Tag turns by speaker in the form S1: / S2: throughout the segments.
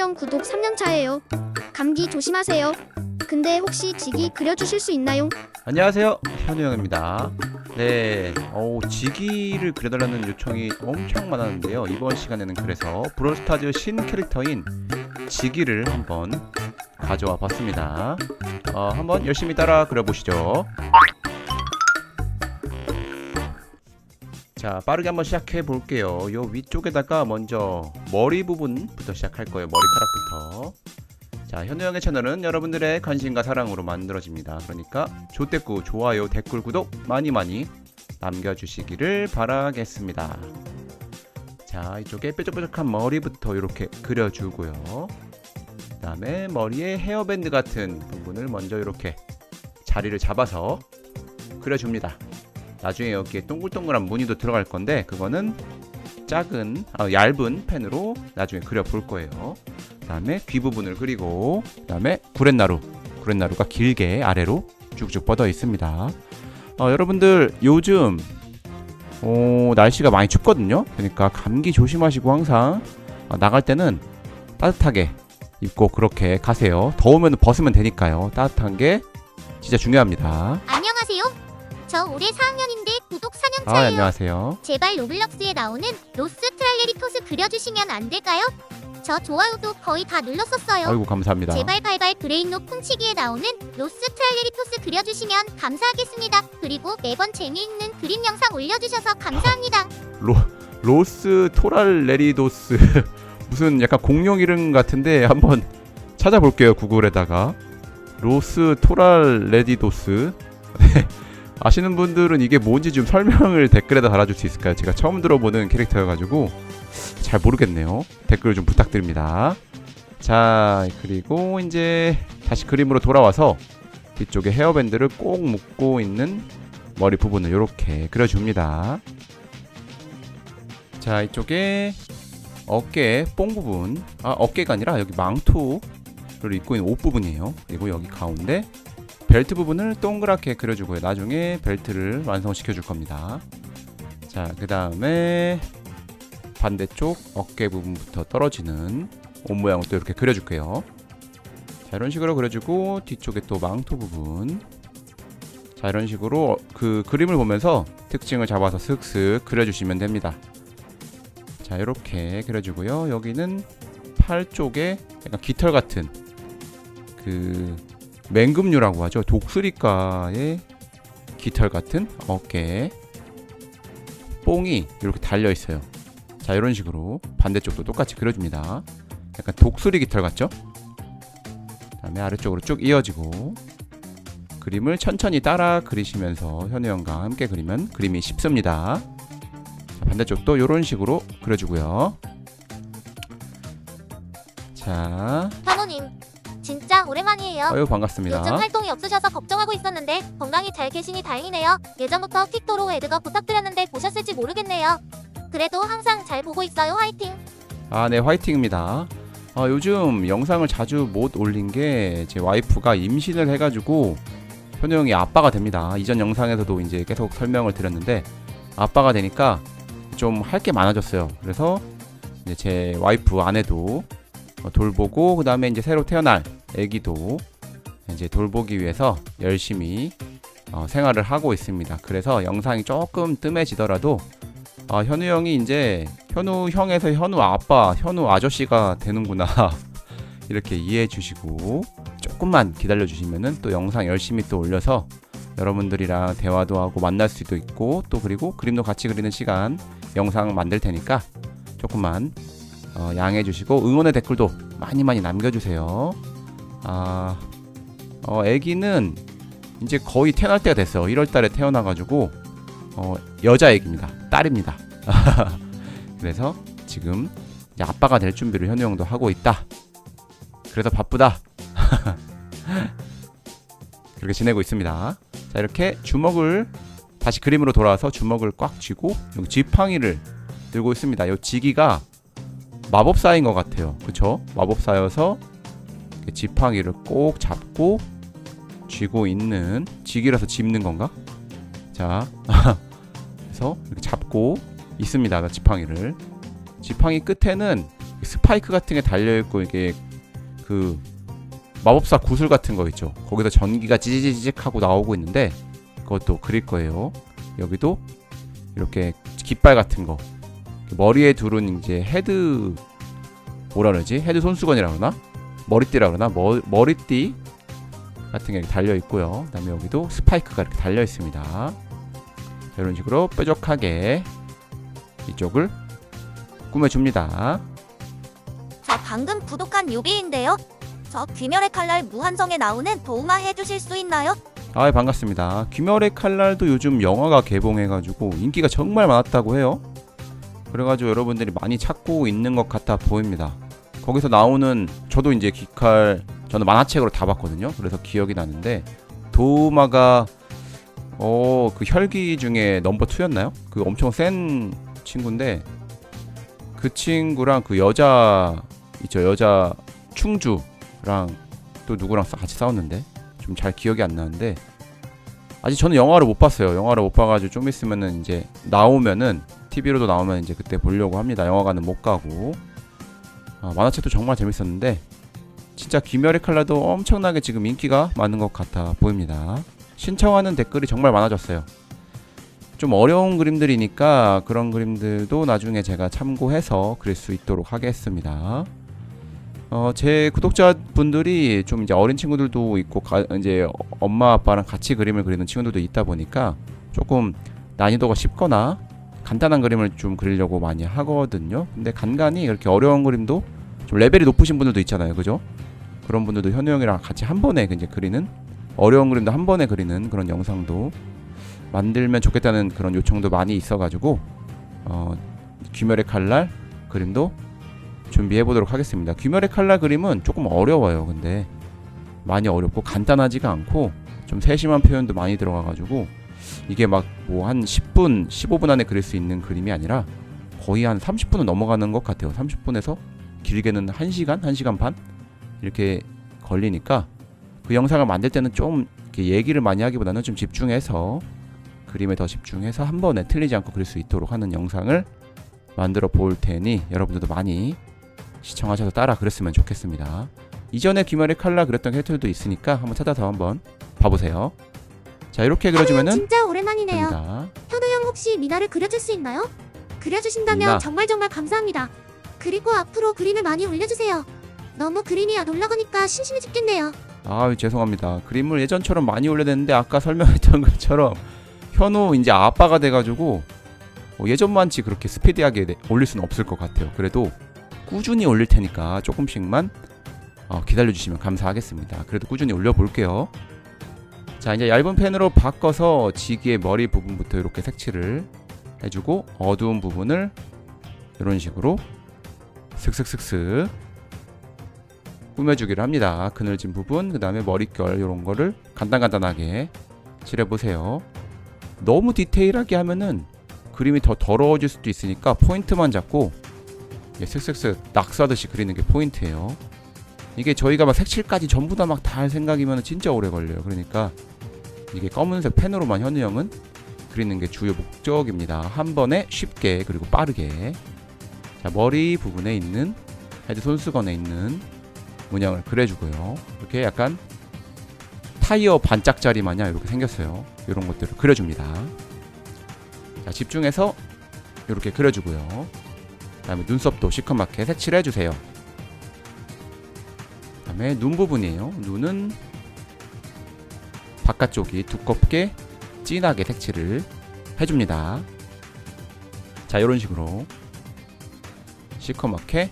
S1: 현우형 구독 3년 차예요. 감기 조심하세요. 근데 혹시 지기 그려주실 수 있나요?
S2: 안녕하세요 현우영입니다 네 어우 지기를 그려달라는 요청이 엄청 많았는데요 이번 시간에는 그래서 브롤스타즈 신 캐릭터인 지기를 한번 가져와 봤습니다 어, 한번 열심히 따라 그려보시죠 자 빠르게 한번 시작해 볼게요 요 위쪽에다가 먼저 머리 부분부터 시작할 거예요 머리카락부터 자, 현우형의 채널은 여러분들의 관심과 사랑으로 만들어집니다. 그러니까 조댓구, 좋아요, 댓글, 구독 많이 많이 남겨주시기를 바라겠습니다. 자, 이쪽에 뾰족뾰족한 머리부터 이렇게 그려주고요. 그 다음에 머리에 헤어밴드 같은 부분을 먼저 이렇게 자리를 잡아서 그려줍니다. 나중에 여기에 동글동글한 무늬도 들어갈 건데 그거는 작은, 아, 얇은 펜으로 나중에 그려볼 거예요. 그 다음에 귀 부분을 그리고 그 다음에 구렛나루 구렛나루가 길게 아래로 쭉쭉 뻗어 있습니다. 어, 여러분들 요즘 어, 날씨가 많이 춥거든요. 그러니까 감기 조심하시고 항상 어, 나갈 때는 따뜻하게 입고 그렇게 가세요. 더우면 벗으면 되니까요. 따뜻한 게 진짜 중요합니다.
S3: 저 올해 4학년인데 구독 4년
S2: 아,
S3: 차예요.
S2: 안녕하세요.
S3: 제발 로블록스에 나오는 로스 트랄레리토스 그려주시면 안 될까요? 저 좋아요도 거의 다 눌렀었어요.
S2: 아이고 감사합니다.
S3: 제발 발발 브레인로 쿵치기에 나오는 로스 트랄레리토스 그려주시면 감사하겠습니다. 그리고 매번 재미있는 그림 영상 올려주셔서 감사합니다.
S2: 로스 토랄레리도스 무슨 약간 공룡 이름 같은데 한번 찾아볼게요 구글에다가 로스 토랄레디도스 네. 아시는 분들은 이게 뭔지 좀 설명을 댓글에다 달아줄 수 있을까요? 제가 처음 들어보는 캐릭터여가지고 잘 모르겠네요. 댓글 좀 부탁드립니다. 자 그리고 이제 다시 그림으로 돌아와서 뒤쪽에 헤어밴드를 꼭 묶고 있는 머리 부분을 이렇게 그려줍니다. 자 이쪽에 어깨 뽕 부분 아 어깨가 아니라 여기 망토를 입고 있는 옷 부분이에요 그리고 여기 가운데 벨트 부분을 동그랗게 그려주고요. 나중에 벨트를 완성시켜 줄 겁니다. 자 그 다음에 반대쪽 어깨 부분부터 떨어지는 옷 모양을 또 이렇게 그려줄게요. 자 이런 식으로 그려주고 뒤쪽에 또 망토 부분. 자 이런 식으로 그 그림을 보면서 특징을 잡아서 슥슥 그려주시면 됩니다. 자 이렇게 그려주고요. 여기는 팔 쪽에 약간 깃털 같은 그 맹금류라고 하죠. 독수리과의 깃털 같은 어깨 뽕이 이렇게 달려 있어요. 자 이런 식으로 반대쪽도 똑같이 그려줍니다. 약간 독수리 깃털 같죠? 다음에 아래쪽으로 쭉 이어지고 그림을 천천히 따라 그리시면서 현우 형과 함께 그리면 그림이 쉽습니다. 자, 반대쪽도 이런 식으로 그려주고요. 자,
S3: 현호님, 진짜 오랜만이에요.
S2: 아유
S3: 요즘
S2: 반갑습니다.
S3: 활동이 없으셔서 걱정하고 있었는데 건강히 잘 계시니 다행이네요. 예전부터 틱토로 애드가 부탁드렸는데 보셨을지 모르겠네요. 그래도 항상 잘 보고 있어요. 화이팅!
S2: 아, 네 화이팅입니다. 아, 요즘 영상을 자주 못 올린 게 제 와이프가 임신을 해가지고 현우 형이 아빠가 됩니다. 이전 영상에서도 이제 계속 설명을 드렸는데 아빠가 되니까 좀 할 게 많아졌어요. 그래서 이제 제 와이프 아내도 어, 돌보고 그 다음에 이제 새로 태어날 아기도 이제 돌보기 위해서 열심히 어, 생활을 하고 있습니다. 그래서 영상이 조금 뜸해지더라도 아, 현우 형이 이제 현우 형에서 현우 아빠, 현우 아저씨가 되는구나. 이렇게 이해해 주시고 조금만 기다려 주시면은 또 영상 열심히 또 올려서 여러분들이랑 대화도 하고 만날 수도 있고 또 그리고 그림도 같이 그리는 시간 영상 만들 테니까 조금만 어, 양해해 주시고 응원의 댓글도 많이 많이 남겨 주세요. 아, 어, 아기는 이제 거의 태어날 때가 됐어요. 1월달에 태어나가지고 어, 여자 애기입니다. 딸입니다. 그래서 지금 이제 아빠가 될 준비를 현우 형도 하고 있다. 그래서 바쁘다. 그렇게 지내고 있습니다. 자 이렇게 주먹을 다시 그림으로 돌아와서 주먹을 꽉 쥐고 여기 지팡이를 들고 있습니다. 이 지기가 마법사인 것 같아요. 그쵸? 마법사여서 이렇게 지팡이를 꼭 잡고 쥐고 있는 지기라서 짚는 건가? 자 그래서 이렇게 잡고 있습니다. 그 지팡이를 지팡이 끝에는 스파이크 같은 게 달려 있고 이게 그 마법사 구슬 같은 거 있죠. 거기서 전기가 찌지직직 하고 나오고 있는데 그것도 그릴 거예요. 여기도 이렇게 깃발 같은 거 머리에 두른 이제 헤드 뭐라 그러지? 헤드 손수건이라 그러나? 머리띠라 그러나? 머, 머리띠 같은 게 달려 있고요. 그다음에 여기도 스파이크가 이렇게 달려 있습니다. 자, 이런 식으로 뾰족하게 이쪽을 꾸며줍니다.
S4: 저 방금 구독한 유비인데요. 저 귀멸의 칼날 무한정에 나오는 도우마 해주실 수 있나요?
S2: 아 반갑습니다. 귀멸의 칼날도 요즘 영화가 개봉해가지고 인기가 정말 많았다고 해요. 그래가지고 여러분들이 많이 찾고 있는 것 같아 보입니다. 거기서 나오는 저도 이제 귀칼 저는 만화책으로 다 봤거든요. 그래서 기억이 나는데 도마가 어 그 혈기 중에 넘버 2였나요? 그 엄청 센 친구인데 그 친구랑 그 여자 있죠 여자 충주랑 또 누구랑 싸- 같이 싸웠는데 좀 잘 기억이 안 나는데 아직 저는 영화를 못 봤어요. 영화를 못 봐가지고 좀 있으면은 이제 나오면은 TV로도 나오면 이제 그때 보려고 합니다. 영화관은 못 가고 아, 만화책도 정말 재밌었는데 진짜 귀멸의 칼라도 엄청나게 지금 인기가 많은 것 같아 보입니다. 신청하는 댓글이 정말 많아졌어요. 좀 어려운 그림들이니까 그런 그림들도 나중에 제가 참고해서 그릴 수 있도록 하겠습니다. 어, 제 구독자분들이 좀 이제 어린 친구들도 있고 가, 이제 엄마 아빠랑 같이 그림을 그리는 친구들도 있다 보니까 조금 난이도가 쉽거나 간단한 그림을 좀 그리려고 많이 하거든요. 근데 간간히 이렇게 어려운 그림도 좀 레벨이 높으신 분들도 있잖아요. 그죠? 그런 분들도 현우 형이랑 같이 한 번에 이제 그리는 어려운 그림도 한 번에 그리는 그런 영상도 만들면 좋겠다는 그런 요청도 많이 있어가지고 어, 귀멸의 칼날 그림도 준비해 보도록 하겠습니다. 귀멸의 칼날 그림은 조금 어려워요. 근데 많이 어렵고 간단하지가 않고 좀 세심한 표현도 많이 들어가가지고 이게 막 뭐 한 10분, 15분 안에 그릴 수 있는 그림이 아니라 거의 한 30분은 넘어가는 것 같아요. 30분에서 길게는 1시간, 1시간 반 이렇게 걸리니까 그 영상을 만들 때는 좀 이렇게 얘기를 많이 하기보다는 좀 집중해서 그림에 더 집중해서 한 번에 틀리지 않고 그릴 수 있도록 하는 영상을 만들어 볼 테니 여러분들도 많이 시청하셔서 따라 그렸으면 좋겠습니다. 이전에 귀멸의 칼라 그렸던 캐릭터도 있으니까 한번 찾아서 한번 봐보세요. 자 이렇게 그려주면은
S1: 진짜 오랜만이네요.
S2: 됩니다.
S1: 현우 형 혹시 미나를 그려줄 수 있나요? 그려주신다면
S2: 미나.
S1: 정말 정말 감사합니다. 그리고 앞으로 그림을 많이 올려주세요. 너무 그림이 안 올라가니까 심심해 죽겠네요.
S2: 아 죄송합니다. 그림을 예전처럼 많이 올려냈는데 아까 설명했던 것처럼 현우 이제 아빠가 돼가지고 뭐 예전만치 그렇게 스피디하게 내- 올릴 수는 없을 것 같아요. 그래도 꾸준히 올릴 테니까 조금씩만 어, 기다려주시면 감사하겠습니다. 그래도 꾸준히 올려볼게요. 자 이제 얇은 펜으로 바꿔서 지기의 머리 부분부터 이렇게 색칠을 해주고 어두운 부분을 이런 식으로 슥슥슥슥 꾸며주기를 합니다. 그늘진 부분, 그 다음에 머릿결 이런 거를 간단간단하게 칠해보세요. 너무 디테일하게 하면은 그림이 더 더러워질 수도 있으니까 포인트만 잡고 슥슥슥 낙서하듯이 그리는 게 포인트예요. 이게 저희가 막 색칠까지 전부 다 막 다 할 생각이면 진짜 오래 걸려요. 그러니까 이게 검은색 펜으로만 현우 형은 그리는 게 주요 목적입니다. 한 번에 쉽게 그리고 빠르게 자 머리 부분에 있는 헤드 손수건에 있는 문양을 그려주고요. 이렇게 약간 타이어 반짝짜리 마냥 이렇게 생겼어요. 이런 것들을 그려줍니다. 자, 집중해서 이렇게 그려주고요. 그다음에 눈썹도 시커멓게 색칠해주세요. 그다음에 눈 부분이에요. 눈은 바깥쪽이 두껍게 진하게 색칠을 해줍니다. 자, 이런 식으로 시커멓게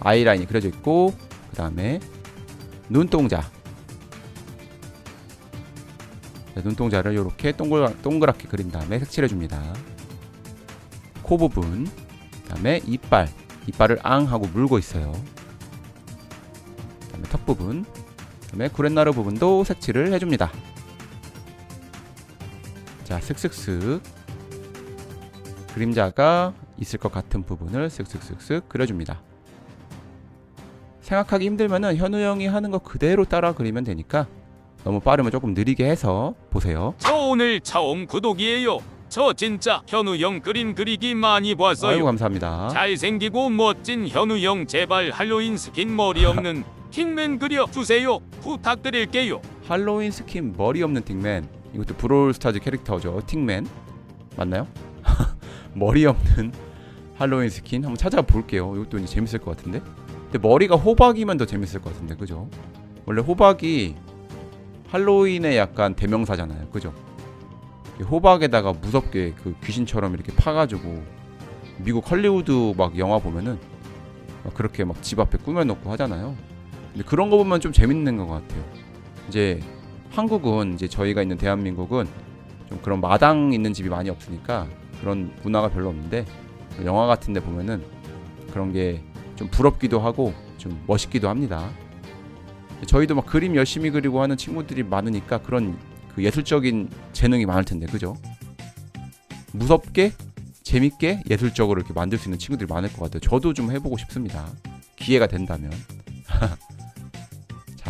S2: 아이라인이 그려져 있고 그 다음에 눈동자. 네, 눈동자를 이렇게 동글, 동그랗게 그린 다음에 색칠해 줍니다. 코 부분 그 다음에 이빨. 이빨을 앙 하고 물고 있어요. 그 다음에 턱 부분. 그 다음에 구렛나루 부분도 색칠을 해줍니다 자 슥슥슥 그림자가 있을 것 같은 부분을 슥슥슥슥 그려줍니다 생각하기 힘들면은 현우 형이 하는 거 그대로 따라 그리면 되니까 너무 빠르면 조금 느리게 해서 보세요.
S5: 저 오늘 처음 구독이에요. 저 진짜 현우 형 그림 그리기 많이 봤어요.
S2: 아이고 감사합니다.
S5: 잘생기고 멋진 현우 형 제발 할로윈 스킨 머리 없는 킹맨 그려 주세요. 부탁드릴게요.
S2: 할로윈 스킨 머리 없는 틱맨 이것도 브롤스타즈 캐릭터죠 틱맨 맞나요? 머리 없는 할로윈 스킨 한번 찾아볼게요 이것도 이제 재밌을 것 같은데 근데 머리가 호박이면 더 재밌을 것 같은데 그죠? 원래 호박이 할로윈의 약간 대명사잖아요 그죠? 이 호박에다가 무섭게 그 귀신처럼 이렇게 파가지고 미국 헐리우드 막 영화 보면은 막 그렇게 막 집 앞에 꾸며놓고 하잖아요 근데 그런 거 보면 좀 재밌는 것 같아요 이제 한국은 이제 저희가 있는 대한민국은 좀 그런 마당 있는 집이 많이 없으니까 그런 문화가 별로 없는데 영화 같은 데 보면은 그런 게 좀 부럽기도 하고 좀 멋있기도 합니다. 저희도 막 그림 열심히 그리고 하는 친구들이 많으니까 그런 그 예술적인 재능이 많을 텐데 그죠? 무섭게 재밌게 예술적으로 이렇게 만들 수 있는 친구들이 많을 것 같아요. 저도 좀 해보고 싶습니다. 기회가 된다면.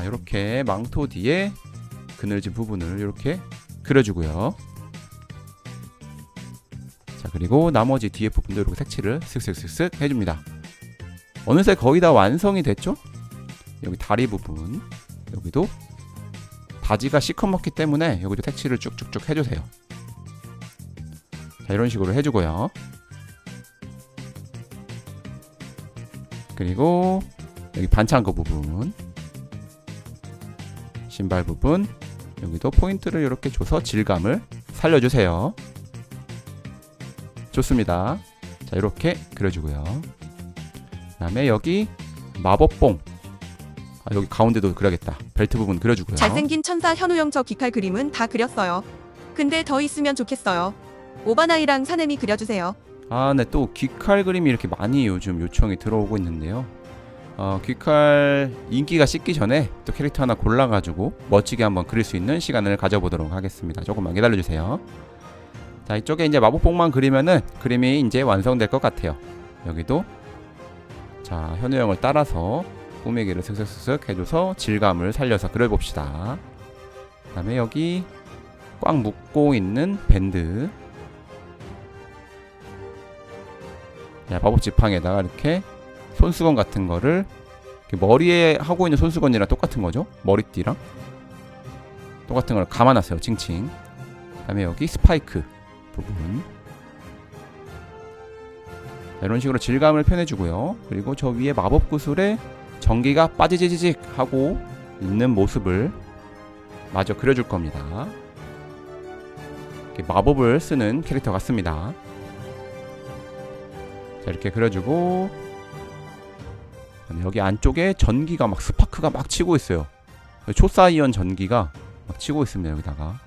S2: 자 이렇게 망토 뒤에 그늘진 부분을 이렇게 그려주고요. 자 그리고 나머지 뒤에 부분도 이렇게 색칠을 슥슥슥슥 해줍니다. 어느새 거의 다 완성이 됐죠? 여기 다리 부분 여기도 바지가 시커멓기 때문에 여기도 색칠을 쭉쭉쭉 해주세요. 자 이런 식으로 해주고요. 그리고 여기 반창고 부분 신발 부분 여기도 포인트를 이렇게 줘서 질감을 살려주세요. 좋습니다. 자 이렇게 그려주고요. 그 다음에 여기 마법봉 아, 여기 가운데도 그려야겠다. 벨트 부분 그려주고요.
S6: 잘생긴 천사 현우형 저 귀칼 그림은 다 그렸어요. 근데 더 있으면 좋겠어요. 오바나이랑 사nem이 그려주세요.
S2: 아, 네, 또 귀칼 그림이 이렇게 많이 요즘 요청이 들어오고 있는데요. 어, 귀칼 인기가 식기 전에 또 캐릭터 하나 골라가지고 멋지게 한번 그릴 수 있는 시간을 가져보도록 하겠습니다. 조금만 기다려주세요. 자, 이쪽에 이제 마법봉만 그리면은 그림이 이제 완성될 것 같아요. 여기도 자, 현우 형을 따라서 꾸미기를 슥슥슥슥 해줘서 질감을 살려서 그려봅시다. 그 다음에 여기 꽉 묶고 있는 밴드 자, 마법 지팡이에다가 이렇게 손수건 같은 거를 머리에 하고 있는 손수건이랑 똑같은 거죠. 머리띠랑 똑같은 걸 감아놨어요. 칭칭. 그다음에 여기 스파이크 부분. 자, 이런 식으로 질감을 표현해주고요. 그리고 저 위에 마법 구슬에 전기가 빠지지직 하고 있는 모습을 마저 그려줄 겁니다. 마법을 쓰는 캐릭터 같습니다. 자 이렇게 그려주고 그다음에 여기 안쪽에 전기가 막 스파크가 막 치고 있어요. 초사이언 전기가 막 치고 있습니다 여기다가.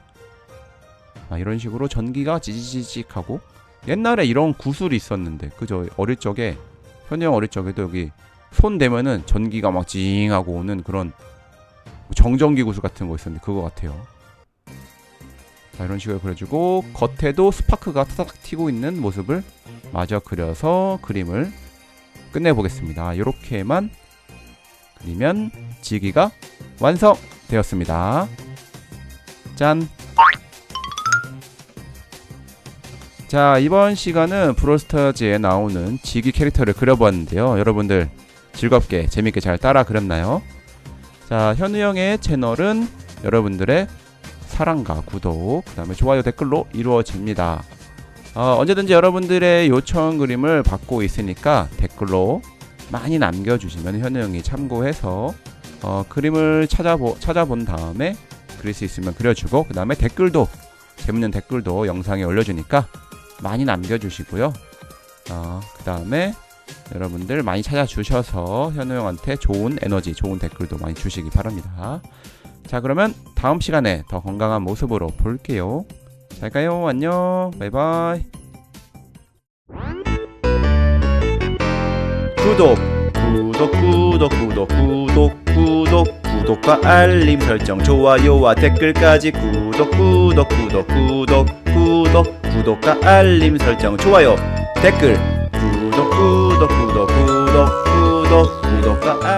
S2: 아, 이런 식으로 전기가 지지직하고 옛날에 이런 구슬이 있었는데 그죠 어릴 적에 형 어릴 적에도 여기 손 대면은 전기가 막 징하고 오는 그런 정전기 구슬 같은 거 있었는데 그거 같아요. 자 이런 식으로 그려주고 겉에도 스파크가 타닥 튀고 있는 모습을 마저 그려서 그림을 끝내보겠습니다. 이렇게만 그리면 지기가 완성되었습니다. 짠! 자, 이번 시간은 브롤스타즈에 나오는 지기 캐릭터를 그려보았는데요. 여러분들 즐겁게 재밌게 잘 따라 그렸나요? 자, 현우 형의 채널은 여러분들의 사랑과 구독, 그 다음에 좋아요 댓글로 이루어집니다. 어, 언제든지 여러분들의 요청 그림을 받고 있으니까 댓글로 많이 남겨주시면 현우 형이 참고해서 어, 그림을 찾아보, 찾아본 다음에 그릴 수 있으면 그려주고 그 다음에 댓글도 재밌는 댓글도 영상에 올려주니까 많이 남겨주시고요. 어, 그 다음에 여러분들 많이 찾아주셔서 현우 형한테 좋은 에너지, 좋은 댓글도 많이 주시기 바랍니다. 자 그러면 다음 시간에 더 건강한 모습으로 볼게요. 잘 가요. 안녕. 바이바이.
S7: 구독 구독 구독 구독 구독 구독 구독과 알림 설정 좋아요와 댓글까지 구독 구독 구독 구독 구독 구독과 알림 설정 좋아요 댓글 구독 구독 구독 구독 구독 구독과 알